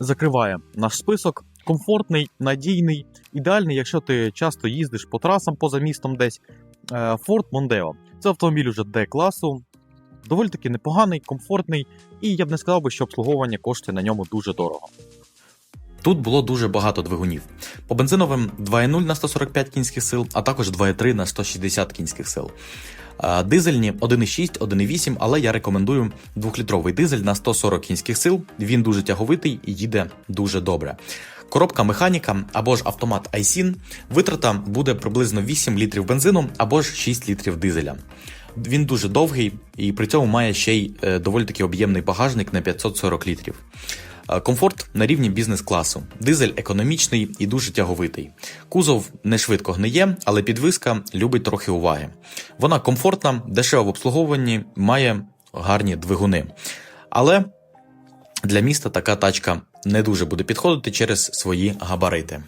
Закриває наш список. Комфортний, надійний, ідеальний, якщо ти часто їздиш по трасам поза містом десь. Е, Ford Mondeo. Це автомобіль уже D-класу, доволі таки непоганий, комфортний, і я б не сказав би, що обслуговування коштує на ньому дуже дорого. Тут було дуже багато двигунів. По бензиновим 2.0 на 145 кінських сил, а також 2.3 на 160 кінських сил. Дизельні 1.6, 1.8, але я рекомендую 2-літровий дизель на 140 кінських сил. Він дуже тяговитий і їде дуже добре. Коробка механіка або ж автомат iSIN, витрата буде приблизно 8 літрів бензину або ж 6 літрів дизеля. Він дуже довгий і при цьому має ще й е, доволі таки об'ємний багажник на 540 літрів. Е, Комфорт на рівні бізнес-класу. Дизель економічний і дуже тяговитий. Кузов не швидко гниє, але підвиска любить трохи уваги. Вона комфортна, дешева в обслуговуванні, має гарні двигуни. Але для міста така тачка не дуже буде підходити через свої габарити.